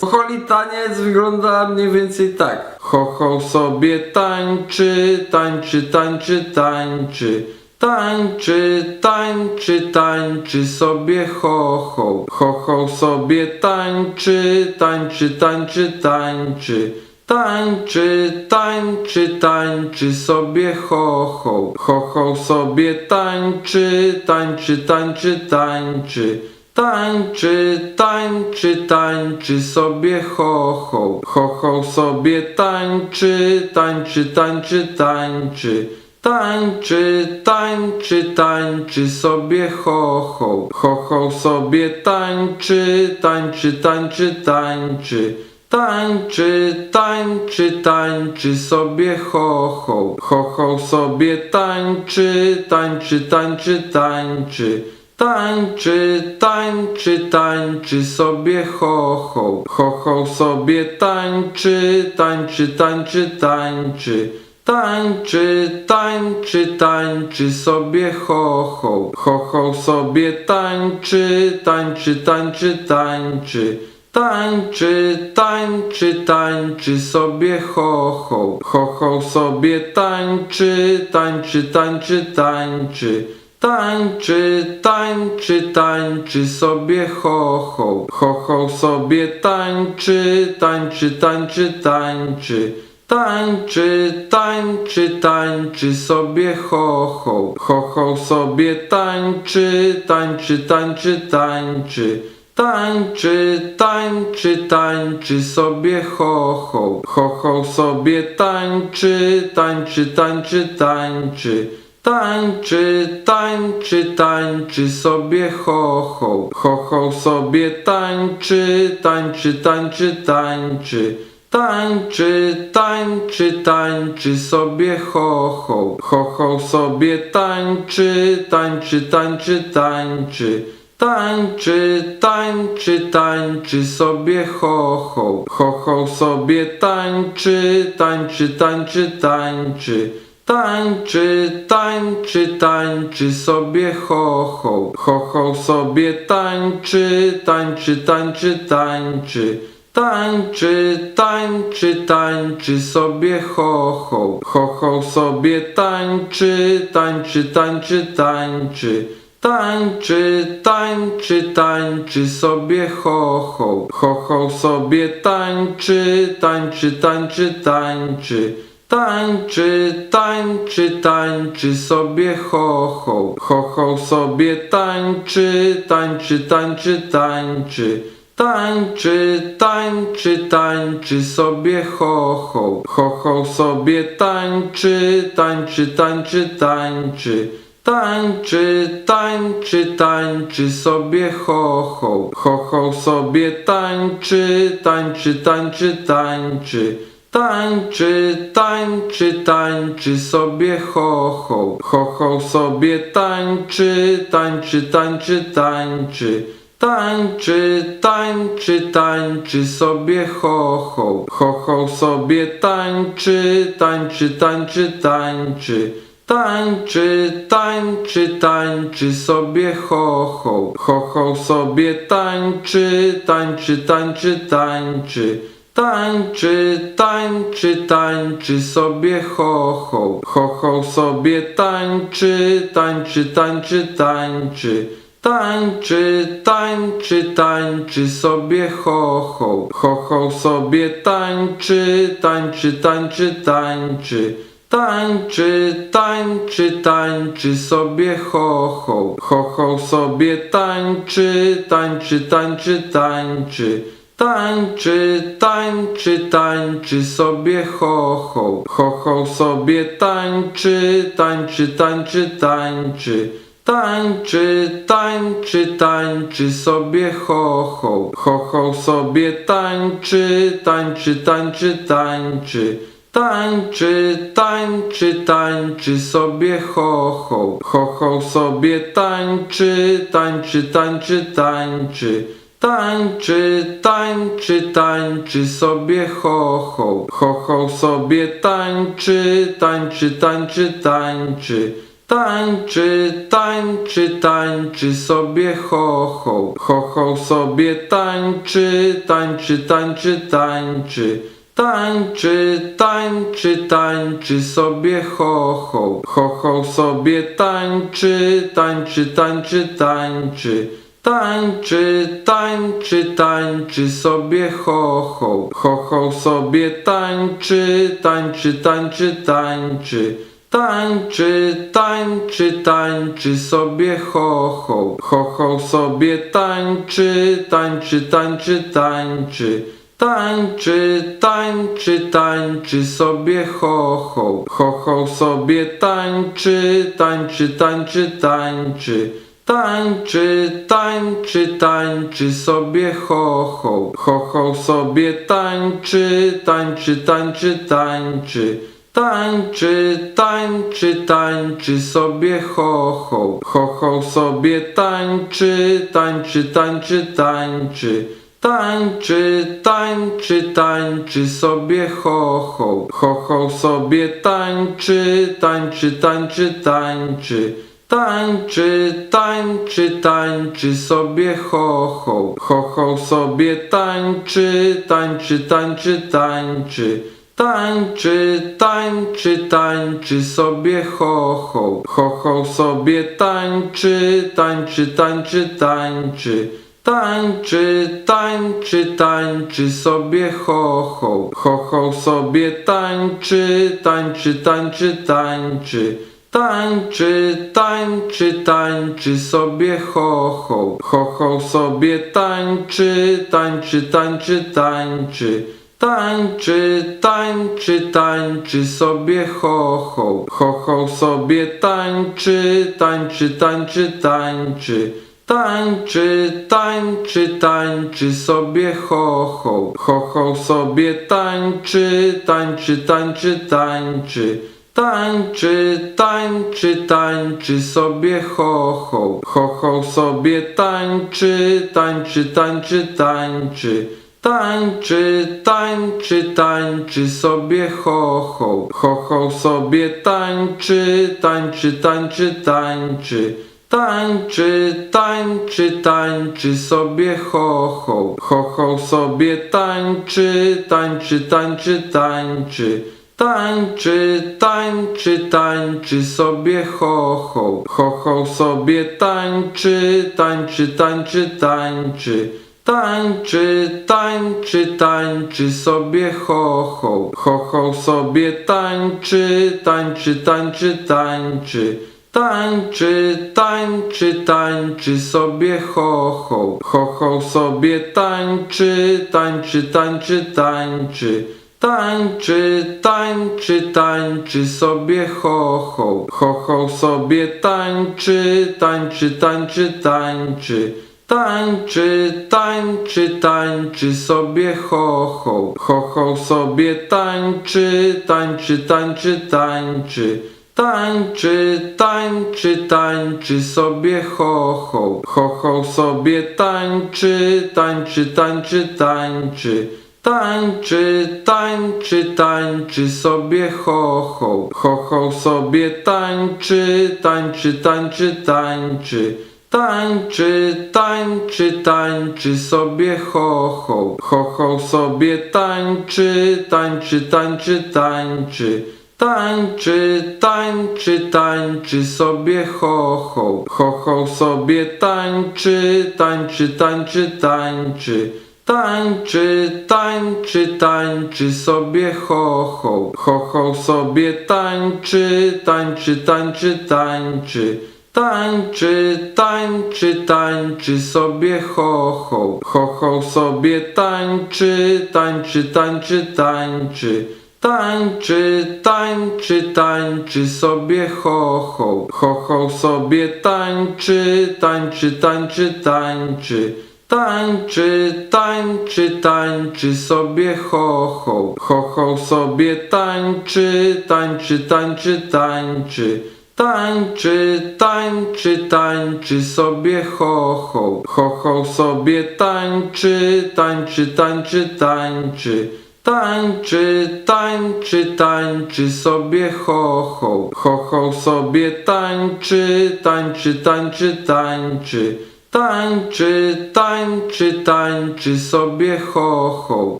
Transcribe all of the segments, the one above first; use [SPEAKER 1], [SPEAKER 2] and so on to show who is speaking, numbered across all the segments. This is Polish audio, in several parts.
[SPEAKER 1] Chocholi taniec wygląda mniej więcej tak. Chocho sobie tańczy, tańczy, tańczy, tańczy. Tańczy, tańczy, tańczy sobie chocho. Chocho sobie tańczy, tańczy, tańczy, tańczy. Tańczy, tańczy, tańczy sobie chocho. Chocho sobie tańczy, tańczy, tańczy, tańczy. Tańczy, tańczy, tańczy sobie chocho. Chocho sobie tańczy, tańczy, tańczy, tańczy. Tańczy, tańczy, tańczy sobie chocho. Chocho sobie tańczy, tańczy, tańczy, tańczy. Tańczy, tańczy, tańczy sobie chocho. Chocho sobie tańczy, tańczy, tańczy, tańczy. Tańczy, tańczy, tańczy sobie chocho. Chocho sobie tańczy, tańczy, tańczy, tańczy. Tańczy, tańczy, tańczy sobie chocho. Chocho sobie tańczy, tańczy, tańczy, tańczy. Tańczy, tańczy, tańczy sobie chocho. Chocho sobie tańczy, tańczy, tańczy, tańczy. Tańczy, tańczy, tańczy sobie chocho. Chocho sobie tańczy, tańczy, tańczy, tańczy. Tańczy, tańczy, tańczy sobie chocho. Chocho sobie tańczy, tańczy, tańczy, tańczy. Tańczy, tańczy, tańczy sobie chocho. Chocho sobie tańczy, tańczy, tańczy, tańczy. Tańczy, tańczy, tańczy sobie chocho. Chocho sobie tańczy, tańczy, tańczy, tańczy. Tańczy, tańczy, tańczy sobie chocho. Chocho sobie tańczy, tańczy, tańczy, tańczy. Tańczy, tańczy, tańczy sobie chocho. Chocho sobie tańczy, tańczy, tańczy, tańczy. Tańczy, tańczy, tańczy sobie chocho. Chocho sobie tańczy, tańczy, tańczy, tańczy. Tańczy, tańczy, tańczy sobie chocho. Chocho sobie tańczy, tańczy, tańczy, tańczy. Tańczy, tańczy, tańczy sobie chocho. Chocho sobie tańczy, tańczy, tańczy, tańczy. Tańczy, tańczy, tańczy sobie chocho. Chocho sobie tańczy, tańczy, tańczy, tańczy. Tańczy, tańczy, tańczy sobie chocho. Chocho sobie tańczy, tańczy, tańczy, tańczy. Tańczy, tańczy, tańczy sobie chocho. Chocho sobie tańczy, tańczy, tańczy, tańczy. Tańczy, tańczy, tańczy sobie chocho. Chocho sobie tańczy, tańczy, tańczy, tańczy. Tańczy, tańczy, tańczy sobie chocho. Chocho sobie tańczy, tańczy, tańczy, tańczy. Tańczy, tańczy, tańczy sobie chocho. Chocho sobie tańczy, tańczy, tańczy, tańczy. Tańczy, tańczy, tańczy sobie chocho. Chocho sobie tańczy, tańczy, tańczy, tańczy. Tańczy, tańczy, tańczy sobie chocho. Chocho sobie tańczy, tańczy, tańczy, tańczy. Tańczy, tańczy, tańczy sobie chocho. Chocho sobie tańczy, tańczy, tańczy, tańczy. Tańczy, tańczy, tańczy sobie chocho. Chocho sobie tańczy, tańczy, tańczy, tańczy. Tańczy, tańczy, tańczy sobie chocho. Chocho sobie tańczy, tańczy, tańczy, tańczy. Tańczy, tańczy, tańczy sobie chocho. Chocho sobie tańczy, tańczy, tańczy, tańczy. Tańczy, tańczy, tańczy sobie chocho. Chocho sobie tańczy, tańczy, tańczy, tańczy. Tańczy, tańczy, tańczy sobie ho ho. Ho ho sobie tańczy, tańczy, tańczy, tańczy. Tańczy, tańczy, tańczy sobie ho ho. Ho ho sobie tańczy, tańczy, tańczy, tańczy. Tańczy, tańczy, tańczy sobie ho ho. Ho ho sobie tańczy, tańczy, tańczy, tańczy. Tańczy, tańczy, tańczy sobie ho ho. Ho ho sobie tańczy, tańczy, tańczy, tańczy. Tańczy, tańczy, tańczy sobie ho ho. Ho ho sobie tańczy, tańczy, tańczy, tańczy. Tańczy, tańczy, tańczy sobie ho ho. Ho ho sobie tańczy, tańczy, tańczy, tańczy. Tańczy, tańczy, tańczy sobie ho ho. Ho ho sobie tańczy, tańczy, tańczy, tańczy. Tańczy, tańczy, tańczy sobie ho ho. Ho ho sobie tańczy, tańczy, tańczy, tańczy. Tańczy, tańczy, tańczy sobie ho ho. Ho ho sobie tańczy, tańczy, tańczy, tańczy. Tańczy, tańczy, tańczy sobie ho ho. Ho ho sobie tańczy, tańczy, tańczy, tańczy. Tańczy, tańczy, tańczy sobie ho ho. Ho ho sobie tańczy, tańczy, tańczy, tańczy. Tańczy, tańczy, tańczy sobie ho ho. Ho ho sobie tańczy, tańczy, tańczy, tańczy. Tańczy, tańczy, tańczy sobie ho ho. Ho ho sobie tańczy, tańczy, tańczy, tańczy. Tańczy, tańczy, tańczy sobie ho ho. Ho ho sobie tańczy, tańczy, tańczy, tańczy. Tańczy, tańczy, tańczy sobie ho ho. Ho ho sobie tańczy, tańczy, tańczy, tańczy. Tańczy, tańczy, tańczy sobie ho ho. Ho ho sobie tańczy, tańczy, tańczy, tańczy. Tańczy, tańczy, tańczy sobie ho ho. Ho ho sobie tańczy, tańczy, tańczy, tańczy. Tańczy, tańczy, tańczy sobie ho ho. Ho ho sobie tańczy, tańczy, tańczy, tańczy. Tańczy, tańczy, tańczy sobie ho ho. Ho ho sobie tańczy, tańczy, tańczy, tańczy. Tańczy, tańczy, tańczy sobie ho ho. Ho ho sobie tańczy, tańczy, tańczy, tańczy. Tańczy, tańczy, tańczy sobie ho ho. Ho ho sobie tańczy, tańczy, tańczy, tańczy. Tańczy, tańczy, tańczy sobie ho ho. Ho ho sobie tańczy, tańczy, tańczy, tańczy. Tańczy, tańczy, tańczy sobie ho ho. Ho ho sobie tańczy, tańczy, tańczy, tańczy. Tańczy, tańczy, tańczy sobie ho ho. Ho ho sobie tańczy, tańczy, tańczy, tańczy. Tańczy, tańczy, tańczy sobie ho ho. Ho ho sobie tańczy, tańczy, tańczy, tańczy. Tańczy, tańczy, tańczy sobie ho ho. Ho ho sobie tańczy, tańczy, tańczy, tańczy. Tańczy, tańczy, tańczy sobie ho ho. Ho ho sobie tańczy, tańczy, tańczy, tańczy. Tańczy, tańczy, tańczy sobie ho ho. Ho ho sobie tańczy, tańczy, tańczy, tańczy. Tańczy, tańczy, tańczy sobie ho ho. Ho ho sobie tańczy, tańczy, tańczy, tańczy. Tańczy, tańczy, tańczy sobie ho ho. Ho ho sobie tańczy, tańczy, tańczy, tańczy. Tańczy, tańczy, tańczy sobie ho ho. Ho ho sobie tańczy, tańczy, tańczy, tańczy. Tańczy, tańczy, tańczy sobie ho, ho. Ho, ho sobie tańczy, tańczy, tańczy, tańczy. Tańczy, tańczy, tańczy sobie ho, ho.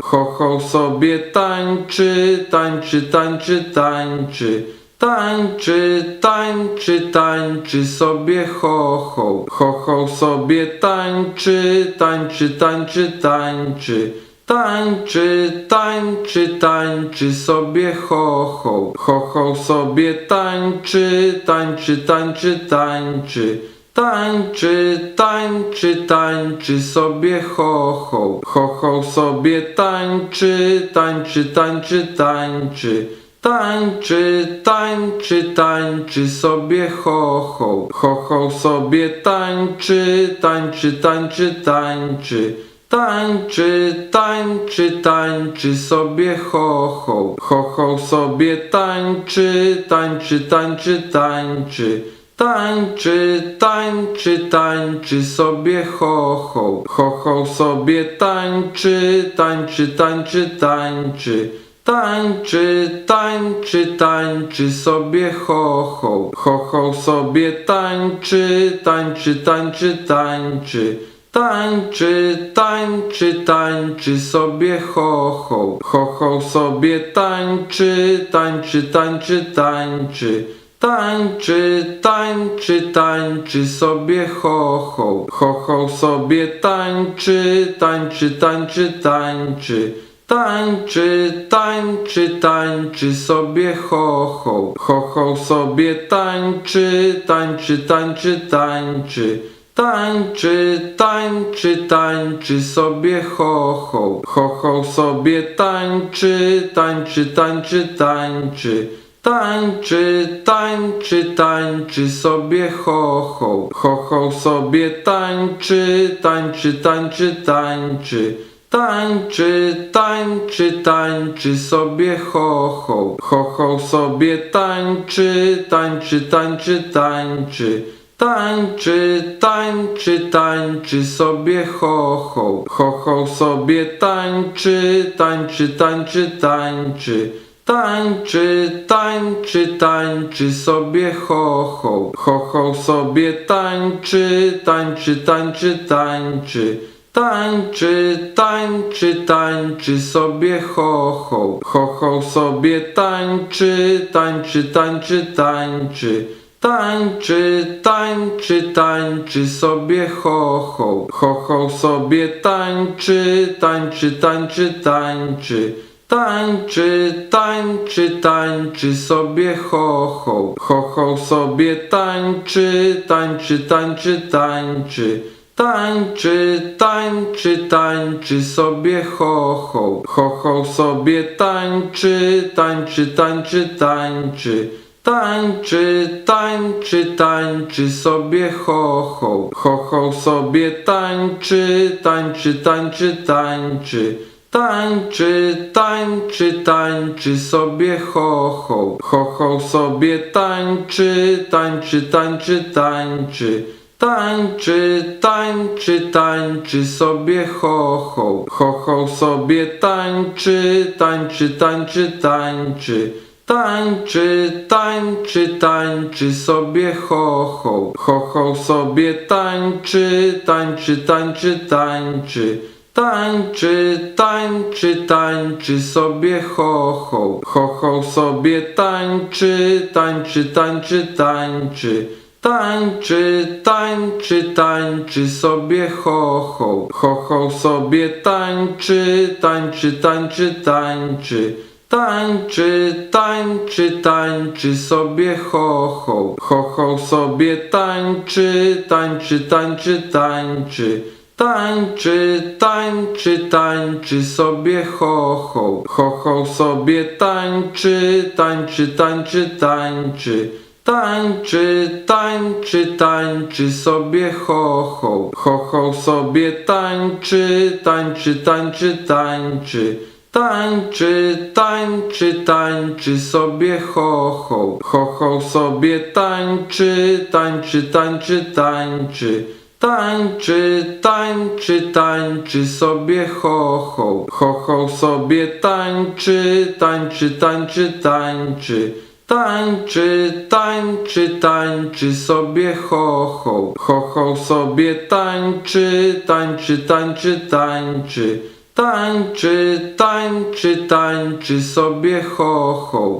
[SPEAKER 1] Ho, ho sobie tańczy, tańczy, tańczy, tańczy. Tańczy, tańczy, tańczy sobie ho, ho. Ho, ho sobie tańczy, tańczy, tańczy, tańczy. Tańczy, tańczy, tańczy sobie ho, ho. Ho, ho sobie tańczy, tańczy, tańczy, tańczy. Tańczy, tańczy, tańczy sobie ho, ho. Ho, ho sobie tańczy, tańczy, tańczy, tańczy. Tańczy, tańczy, tańczy sobie ho, ho. Ho, ho sobie tańczy, tańczy, tańczy, tańczy. Tańczy, tańczy, tańczy sobie ho, ho. Ho, ho sobie tańczy, tańczy, tańczy, tańczy. Tańczy, tańczy, tańczy sobie ho, ho. Ho, ho sobie tańczy, tańczy, tańczy, tańczy. Tańczy, tańczy, tańczy sobie ho, ho. Ho, ho sobie tańczy, tańczy, tańczy, tańczy. Tańczy, tańczy, tańczy sobie ho, ho. Ho, ho sobie tańczy, tańczy, tańczy, tańczy. Tańczy, tańczy, tańczy sobie ho, ho. Ho, ho sobie tańczy, tańczy, tańczy, tańczy. Tańczy, tańczy, tańczy sobie ho, ho. Ho, ho sobie tańczy, tańczy, tańczy, tańczy. Tańczy, tańczy, tańczy sobie ho, ho. Ho, ho sobie tańczy, tańczy, tańczy, tańczy. Tańczy, tańczy, tańczy sobie ho, ho. Ho, ho sobie tańczy, tańczy, tańczy, tańczy. Tańczy, tańczy, tańczy sobie ho, ho. Ho, ho sobie tańczy, tańczy, tańczy, tańczy. Tańczy, tańczy, tańczy sobie ho, ho. Ho, ho sobie tańczy, tańczy, tańczy, tańczy. Tańczy, tańczy, tańczy sobie ho, ho. Ho, ho sobie tańczy, tańczy, tańczy, tańczy. Tańczy, tańczy, tańczy sobie ho, ho. Ho, ho sobie tańczy, tańczy, tańczy, tańczy. Tańczy, tańczy, tańczy sobie ho, ho. Ho, ho sobie tańczy, tańczy, tańczy, tańczy. Tańczy, tańczy, tańczy sobie ho, ho. Ho, ho sobie tańczy, tańczy, tańczy, tańczy. Tańczy, tańczy, tańczy sobie ho, ho. Ho, ho sobie tańczy, tańczy, tańczy, tańczy. Tańczy, tańczy, tańczy sobie ho, ho. Ho, ho sobie tańczy, tańczy, tańczy, tańczy. Tańczy, tańczy, tańczy sobie ho, ho. Ho, ho sobie tańczy, tańczy, tańczy, tańczy. Tańczy, tańczy, tańczy sobie ho, ho. Ho, ho sobie tańczy, tańczy, tańczy, tańczy. Tańczy, tańczy, tańczy sobie ho, ho. Ho, ho sobie tańczy, tańczy, tańczy, tańczy. Tańczy, tańczy, tańczy sobie ho, ho. Ho, ho sobie tańczy, tańczy, tańczy, tańczy. Tańczy, tańczy, tańczy sobie ho, ho. Ho, ho sobie tańczy, tańczy, tańczy, tańczy. Tańczy, tańczy, tańczy sobie ho, ho. Ho, ho sobie tańczy, tańczy, tańczy, tańczy. Tańczy, tańczy, tańczy sobie ho, ho. Ho, ho sobie tańczy, tańczy, tańczy, tańczy. Tańczy, tańczy, tańczy sobie ho, ho. Ho, ho sobie tańczy, tańczy, tańczy, tańczy. Tańczy, tańczy, tańczy sobie ho, ho. Ho, ho sobie tańczy, tańczy, tańczy, tańczy. Tańczy, tańczy, tańczy sobie ho ho. Ho ho sobie tańczy, tańczy, tańczy, tańczy. Tańczy, tańczy, tańczy sobie ho ho. Ho ho sobie tańczy, tańczy, tańczy, tańczy. Tańczy, tańczy, tańczy sobie ho ho.